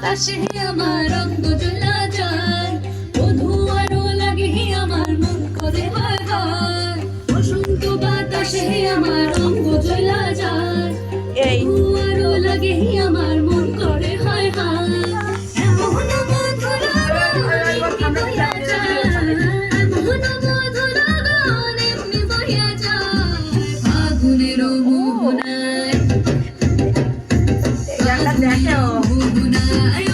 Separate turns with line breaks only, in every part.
বাতাসে আমার রক্ত জ্বলা যায়। বধু আরও লাগে আমার মন করে হয় হয় বসন্ত বাতাসে আমার هنا أي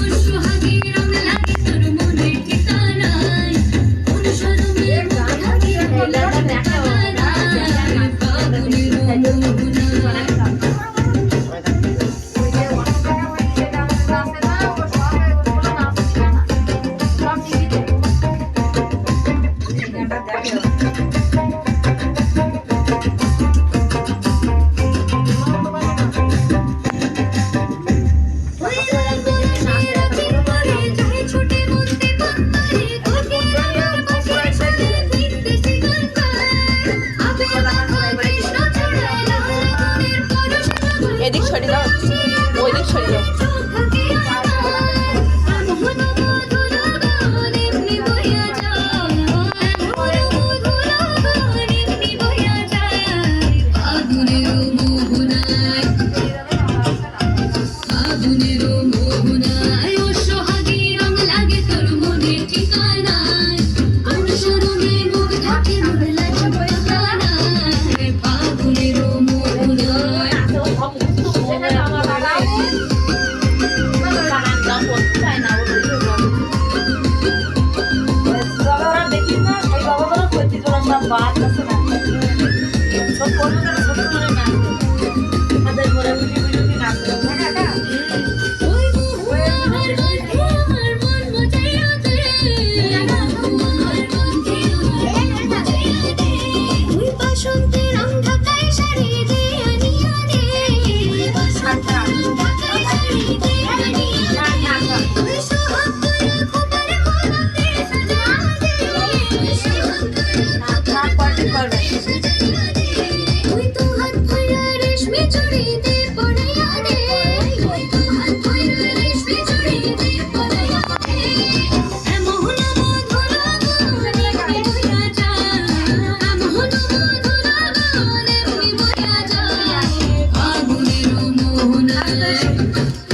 এদিক সরে যাও ওই দিক সরে
যাও Thank you.